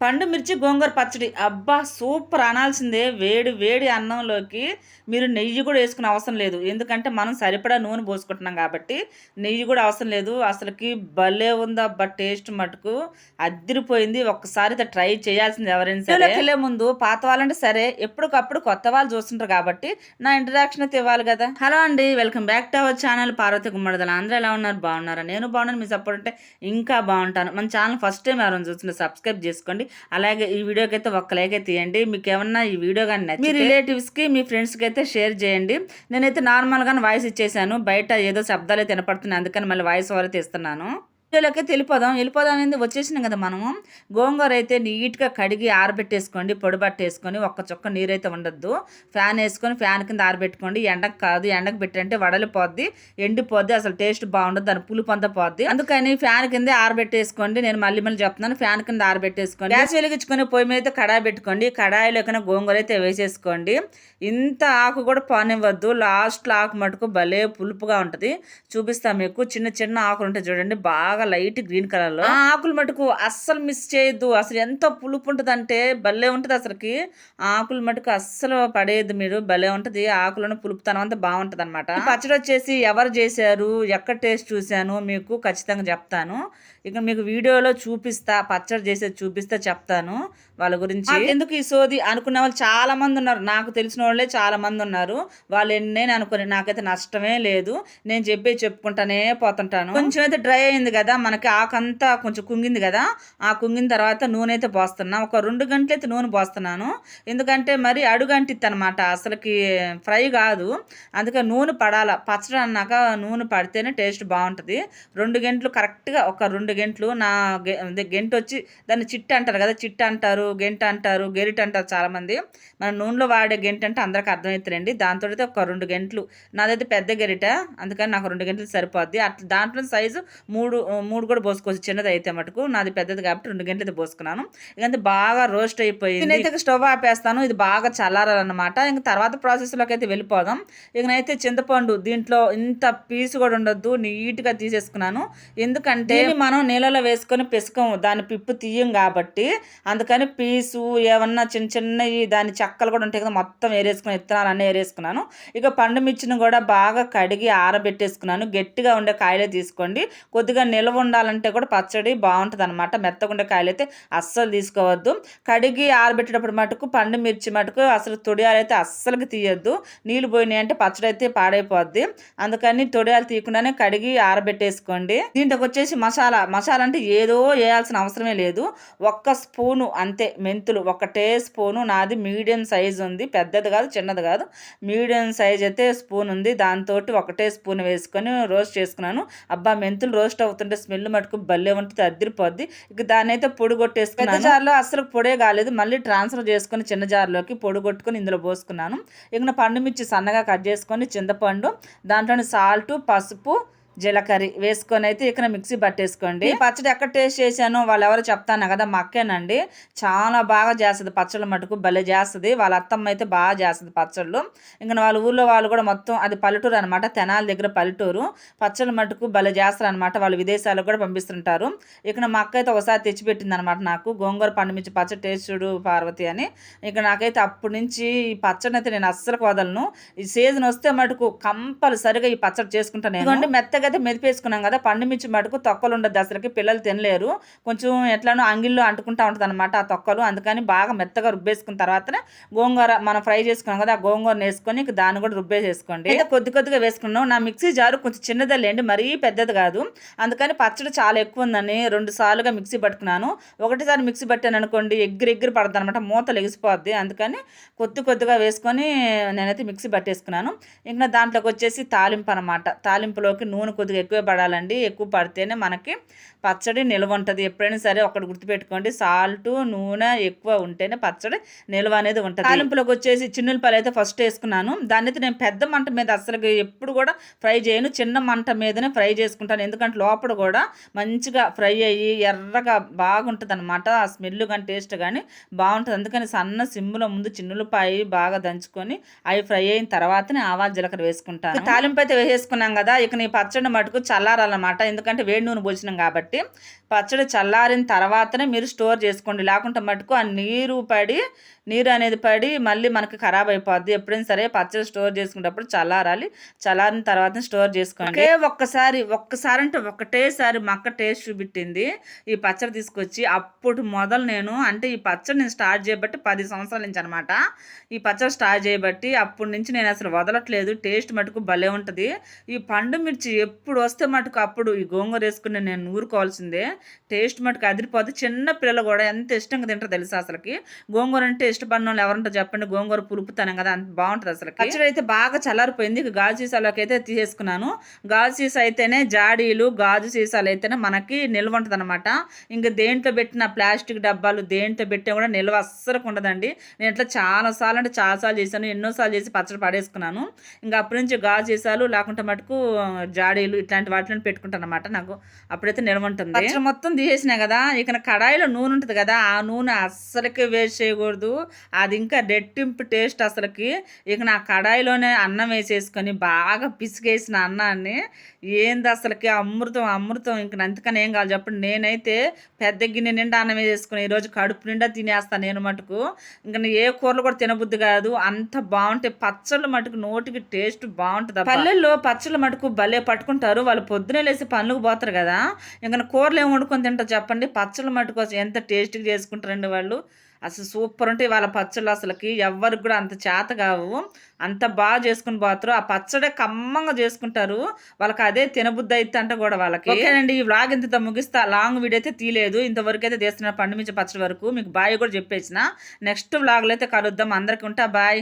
పండు మిర్చి గోంగూర పచ్చడి. అబ్బా సూపర్. అనాల్సిందే. వేడి వేడి అన్నంలోకి మీరు నెయ్యి కూడా వేసుకునే అవసరం లేదు. ఎందుకంటే మనం సరిపడా నూనె పోసుకుంటున్నాం కాబట్టి నెయ్యి కూడా అవసరం లేదు. అసలుకి భలే ఉంది అబ్బా టేస్ట్ మటుకు. అద్దరిపోయింది. ఒక్కసారి ట్రై చేయాల్సింది ఎవరైనా సరే. వెళ్ళే ముందు పాత వాళ్ళంటే సరే ఎప్పటికప్పుడు కొత్త వాళ్ళు చూస్తుంటారు కాబట్టి నా ఇంట్రడక్షన్ అయితే ఇవ్వాలి కదా. హలో అండి. Welcome back to our channel Parvati Gummadidala. అందరూ ఎలా ఉన్నారు? బాగున్నారా? నేను బాగున్నాను. మీ సపోర్ట్ ఉంటే ఇంకా బాగుంటాను. మన ఛానల్ ఫస్ట్ టైం ఎవరైనా చూస్తుంటే సబ్స్క్రైబ్ చేసుకోండి. అలాగే ఈ వీడియోకి అయితే ఒక్క లైక్ అయితే తీయండి. మీకు ఏమన్నా ఈ వీడియో కానీ నచ్చి మీ రిలేటివ్స్కి మీ ఫ్రెండ్స్కి అయితే షేర్ చేయండి. నేనైతే నార్మల్గానే వాయిస్ ఇచ్చేసాను. బయట ఏదో శబ్దాలు అయితే వినపడుతున్నాయి అందుకని మళ్ళీ వాయిస్ ఓవర్ అయితే ఇస్తున్నాను వీడియోలోకి వెళ్ళిపోదాం వెళ్ళిపోదాం అనేది వచ్చేసినాం కదా మనము. గోంగూర అయితే నీట్గా కడిగి ఆరబెట్టేసుకోండి పొడిబట్టేసుకొని ఒక్క చుక్క నీరైతే ఉండద్దు. ఉండొద్దు ఫ్యాన్ వేసుకొని ఫ్యాన్ కింద ఆరబెట్టుకోండి. ఎండకు కాదు ఎండకు పెట్టంటే వడలిపోద్ది ఎండిపోద్ది అసలు టేస్ట్ బాగుండదు దాని పులుపు అంతా పోద్ది అందుకని ఫ్యాన్ కింద ఆరబెట్టేసుకోండి. నేను మళ్ళీ మళ్ళీ చెప్తున్నాను ఫ్యాన్ కింద ఆరబెట్టేసుకోండి. గ్యాస్ వెలిగించుకొని పొయ్యి మీద కడాయి పెట్టుకోండి. కడాయిలో కన్నా గోంగూర అయితే వేసేసుకోండి. ఇంత ఆకు కూడా పానివ్వద్దు. లాస్ట్లో ఆకు మటుకు భలే పులుపుగా ఉంటుంది. చూపిస్తా మీకు. చిన్న చిన్న ఆకులు ఉంటాయి చూడండి బాగా లైట్ గ్రీన్ కలర్లో ఆ ఆకులు మటుకు అస్సలు మిస్ చేయొద్దు. అసలు ఎంత పులుపు ఉంటుంది అంటే భలే ఉంటుంది అసలుకి. ఆకులు మటుకు అస్సలు పడేయద్దు మీరు. భలే ఉంటుంది. ఆకులను పులుపుతనం అంతా బాగుంటుంది అనమాట పచ్చడి వచ్చేసి ఎవరు చేశారు? ఎక్కడ టేస్ట్ చూశాను? మీకు ఖచ్చితంగా చెప్తాను. ఇక మీకు వీడియోలో చూపిస్తా పచ్చడి చేసేది చూపిస్తా చెప్తాను వాళ్ళ గురించి. ఎందుకు ఈ సోది? అనుకునే వాళ్ళు చాలా మంది ఉన్నారు. నాకు తెలిసిన వాళ్ళే చాలా మంది ఉన్నారు. వాళ్ళు ఎన్నేని అనుకుని నాకైతే నష్టమే లేదు. నేను చెప్పే చెప్పుకుంటానే పోతుంటాను. కొంచెం అయితే డ్రై అయింది కదా. మనకి ఆకంతా కొంచెం కుంగింది కదా. ఆ కుంగిన తర్వాత నూనె అయితే పోస్తున్నా. ఒక రెండు గంటలు అయితే నూనె పోస్తున్నాను. ఎందుకంటే మరి అడుగంటిద్ది అనమాట అసలుకి ఫ్రై కాదు. అందుకే నూనె పడాల. పచ్చడి అన్నాక నూనె పడితేనే టేస్ట్ బాగుంటుంది. రెండు గంటలు కరెక్ట్గా ఒక రెండు గంటలు నా గెంట వచ్చి దాన్ని చిట్ట అంటారు కదా చిట్ట అంటారు గెంట అంటారు గెరిట అంటారు చాలామంది. మన నూనెలో వాడే గెంట అంటే అందరికి అర్థమవుతుందండి. దాంతో అయితే ఒక రెండు గంటలు. నాదైతే పెద్ద గెరిట అందుకని నాకు రెండు గంటలు సరిపోద్ది. అట్లా దాంట్లో సైజు మూడు మూడు కూడా పోసుకోవచ్చు. చిన్నది అయితే మటుకు. నాది పెద్దది కాబట్టి రెండు గంటలు అయితే పోసుకున్నాను. ఇకంతే బాగా రోస్ట్ అయిపోయింది. నేనైతే స్టవ్ ఆపేస్తాను. ఇది బాగా చల్లారాలన్నమాట. ఇంక తర్వాత ప్రాసెస్లోకి అయితే వెళ్ళిపోదాం. ఇకనైతే చింతపండు దీంట్లో ఇంత పీసు కూడా ఉండొద్దు. నీట్గా తీసేసుకున్నాను. ఎందుకంటే మనం నీళ్ళలో వేసుకొని పిసకం దాని పిప్పు తీయం కాబట్టి అందుకని పీసు ఏమన్నా చిన్న చిన్నవి దాని చెక్కలు కూడా ఉంటాయి కదా మొత్తం ఏరేసుకుని విత్తనాలు అన్నీ ఏరేసుకున్నాను. ఇక పండు మిర్చిని కూడా బాగా కడిగి ఆరబెట్టేసుకున్నాను. గట్టిగా ఉండే కాయలే తీసుకోండి. కొద్దిగా నిల్వ ఉండాలంటే కూడా పచ్చడి బాగుంటుంది అనమాట మెత్తగుండే కాయలు అయితే అస్సలు తీసుకోవద్దు. కడిగి ఆరబెట్టేటప్పుడు మటుకు పండు మిర్చి మటుకు అసలు తొడియాలు అయితే అస్సలకి తీయొద్దు. నీళ్ళు పోయినాయి అంటే పచ్చడి అయితే పాడైపోద్ది. అందుకని తొడియాలు తీయకుండానే కడిగి ఆరబెట్టేసుకోండి. దీంట్లోకి వచ్చేసి మసాలా మసాలా అంటే ఏదో వేయాల్సిన అవసరమే లేదు. ఒక్క స్పూను అంతే మెంతులు ఒకటే స్పూను. నాది మీడియం సైజ్ ఉంది. పెద్దది కాదు చిన్నది కాదు. మీడియం సైజ్ అయితే స్పూన్ ఉంది. దాంతో ఒకటే స్పూన్ వేసుకొని రోస్ట్ చేసుకున్నాను. అబ్బా మెంతులు రోస్ట్ అవుతుంటే స్మెల్ మటుకు భలే ఉంటుంది అద్దరిపోద్ది ఇక దాన్ని అయితే పొడి కొట్టేసుకున్నాను. పెద్ద జార్లో అసలు పొడే కాలేదు. మళ్ళీ ట్రాన్స్ఫర్ చేసుకొని చిన్న జార్లోకి పొడి కొట్టుకొని ఇందులో పోసుకున్నాను. ఇక నా పండు మిర్చి సన్నగా కట్ చేసుకొని చింతపండు దాంట్లోని సాల్ట్ పసుపు జీలకర్ర వేసుకొని అయితే ఇక్కడ మిక్సీ పట్టేసుకోండి. పచ్చడి ఎక్కడ టేస్ట్ చేశాను వాళ్ళు ఎవరు చెప్తాను కదా మా అక్కేనండి. చాలా బాగా చేస్తుంది పచ్చళ్ళు మటుకు. భలే చేస్తుంది. వాళ్ళ అత్తమ్మ అయితే బాగా చేస్తుంది పచ్చళ్ళు. ఇంకా వాళ్ళ ఊర్లో వాళ్ళు కూడా మొత్తం అది పల్లెటూరు అనమాట తెనాల దగ్గర పల్లెటూరు. పచ్చళ్ళు మటుకు భలే చేస్తారు అనమాట వాళ్ళు విదేశాలకు కూడా పంపిస్తుంటారు. ఇక్కడ మా అక్క అయితే ఒకసారి తెచ్చిపెట్టింది అనమాట నాకు. గోంగూర పండుమిర్చి పచ్చడి టేస్ట్ చూడు పార్వతి అని. ఇక నాకైతే అప్పటి నుంచి ఈ పచ్చడిని అయితే నేను అస్సలు వదలను. ఈ సీజన్ వస్తే మటుకు కంపల్సరిగా ఈ పచ్చడి చేసుకుంటాను ఎందుకంటే మెత్తగా అయితే మెదిపేసుకున్నాం కదా పండు మిర్చి మటుకు తొక్కలు ఉండదు అసలుకి పిల్లలు తినలేరు. కొంచెం ఎట్లానో అంగిల్లో అంటుకుంటా ఉంటుంది అనమాట ఆ తొక్కలు. అందుకని బాగా మెత్తగా రుబ్బేసుకున్న తర్వాతనే గోంగూర మనం ఫ్రై చేసుకున్నాం కదా ఆ గోంగూర వేసుకొని ఇక దాన్ని కూడా రుబ్బేసేసుకోండి. అయితే కొద్ది కొద్దిగా వేసుకున్నాం. నా మిక్సీ జారు కొంచెం చిన్నదే లేండి మరీ పెద్దది కాదు. అందుకని పచ్చడి చాలా ఎక్కువ ఉందని రెండు సార్లుగా మిక్సీ పట్టుకున్నాను. ఒకటిసారి మిక్సీ పట్టాను అనుకోండి ఎగ్గిరి ఎగ్గిరి పడుతుంది అనమాట మూత లెగిసిపోద్ది. అందుకని కొద్ది కొద్దిగా వేసుకొని నేనైతే మిక్సీ పట్టేసుకున్నాను. ఇంకా దాంట్లోకి వచ్చేసి తాలింపు అనమాట తాలింపులోకి నూనె కొద్దిగా ఎక్కువ పడాలండి. ఎక్కువ పడితేనే మనకి పచ్చడి నిల్వ ఉంటుంది. ఎప్పుడైనా సరే ఒకటి గుర్తుపెట్టుకోండి. సాల్ట్ నూనె ఎక్కువ ఉంటేనే పచ్చడి నిల్వ అనేది ఉంటుంది. తాలింపులోకి వచ్చేసి చిన్నులపాయలు అయితే ఫస్ట్ వేసుకున్నాను. దాన్ని అయితే నేను పెద్ద మంట మీద అసలు ఎప్పుడు కూడా ఫ్రై చేయను. చిన్న మంట మీదనే ఫ్రై చేసుకుంటాను. ఎందుకంటే లోపల కూడా మంచిగా ఫ్రై అయ్యి ఎర్రగా బాగుంటుంది అనమాట ఆ స్మెల్ కానీ టేస్ట్ కానీ బాగుంటుంది. అందుకని సన్న సిమ్లో ముందు చిన్నులపాయ బాగా దంచుకొని అవి ఫ్రై అయిన తర్వాతనే ఆవాలు జీలకర్ర వేసుకుంటాను. తాలింపు అయితే వేసేసుకున్నాం కదా. ఇక నీ పచ్చడి మటుకు చల్లారాలన్నమాట. ఎందుకంటే వేడి నూనె పోసినాం కాబట్టి. కాబట్టి పచ్చడి చల్లారిన తర్వాతనే మీరు స్టోర్ చేసుకోండి. లేకుంటే మటుకు ఆ నీరు పడి నీరు అనేది పడి మళ్ళీ మనకి ఖరాబ్ అయిపోద్ది. ఎప్పుడైనా సరే పచ్చడి స్టోర్ చేసుకునేటప్పుడు చల్లారాలి. చల్లారిన తర్వాత స్టోర్ చేసుకోండి. ఒకే ఒక్కసారి ఒక్కసారి అంటే ఒకటేసారి మా అక్క టేస్ట్ చూపెట్టింది. ఈ పచ్చడి తీసుకొచ్చి అప్పుడు మొదలు నేను అంటే ఈ పచ్చడి నేను స్టార్ట్ చేయబట్టి పది సంవత్సరాల నుంచి అనమాట ఈ పచ్చడి స్టార్ట్ చేయబట్టి అప్పటి నుంచి నేను అసలు వదలట్లేదు. టేస్ట్ మటుకు భలే ఉంటుంది. ఈ పండు మిర్చి ఎప్పుడు వస్తే మటుకు అప్పుడు ఈ గోంగూర వేసుకుని నేను నూరుకోవాల్సిందే. టేస్ట్ మటుకు అదిరిపోతే చిన్న పిల్లలు కూడా ఎంత ఇష్టంగా తింటారు తెలుసా అసలుకి. గోంగూర అంటే ఇష్టపడిన వాళ్ళు ఎవరంటో చెప్పండి. గోంగూర పులుపుతానం కదా అంత బాగుంటుంది అసలు పచ్చడి అయితే బాగా చల్లారిపోయింది. ఇక గాజు సీసాలోకి అయితే తీసేసుకున్నాను. గాజు సీసా అయితేనే జాడీలు గాజు సీసాలు అయితేనే మనకి నిల్వ ఉంటుంది అనమాట ఇంకా దేంట్లో పెట్టిన ప్లాస్టిక్ డబ్బాలు దేంట్లో పెట్టినా కూడా నిల్వ అస్సలు ఉండదండి. నేను ఇట్లా చాలా సార్లు అంటే చాలా సార్లు చేశాను. ఎన్నోసార్లు చేసి పచ్చడి పడేసుకున్నాను. ఇంకా అప్పటి నుంచి గాజు సీసాలు లేకుంటే మటుకు జాడీలు ఇట్లాంటి వాటిని పెట్టుకుంటాను అనమాట నాకు. అప్పుడైతే నిల్వ ఉంటుంది. పచ్చడి మొత్తం తీసేసినా కదా ఇక కడాయిలో నూనె ఉంటుంది కదా ఆ నూనె అస్సలకి వేస్ట్ చేయకూడదు. అది ఇంకా రెట్టింపు టేస్ట్ అసలుకి. ఇక నా కడాయిలోనే అన్నం వేసేసుకొని బాగా పిసికేసిన అన్నాన్ని. ఏంది అసలుకి అమృతం అమృతం. ఇంక అంతకని ఏం కావాలి చెప్పండి. నేనైతే పెద్ద గిన్నె నిండా అన్నం వేసేసుకుని ఈరోజు కడుపు నిండా తినేస్తాను నేను మటుకు. ఇంకా ఏ కూరలు కూడా తినబుద్ధి కాదు. అంత బాగుంటాయి పచ్చళ్ళు మటుకు నోటికి టేస్ట్ బాగుంటుంది పల్లెల్లో పచ్చళ్ళు మటుకు భలే పట్టుకుంటారు. వాళ్ళు పొద్దునే లేసి పనులకు పోతారు కదా. ఇంకా కూరలు ఏం వండుకొని తింటారు చెప్పండి. పచ్చళ్ళు మటుకు ఎంత టేస్ట్గా చేసుకుంటారండి వాళ్ళు. అసలు సూపర్ ఉంటే వాళ్ళ పచ్చళ్ళు అసలుకి. ఎవరికి కూడా అంత చేత కావు. అంత బాగా చేసుకుని పోతారు. ఆ పచ్చడే కమ్మంగా చేసుకుంటారు. వాళ్ళకి అదే తినబుద్ధి అయితే అంట కూడా వాళ్ళకి. ఓకేనండి ఈ వ్లాగ్ ఇంత ముగిస్తా. లాంగ్ వీడియో అయితే తీయలేదు. ఇంతవరకు అయితే తీస్తున్న పండుమించే పచ్చడి వరకు మీకు బాయ్ కూడా చెప్పేసిన. నెక్స్ట్ వ్లాగ్లో అయితే కలుద్దాం. అందరికీ ఉంటా. బాయ్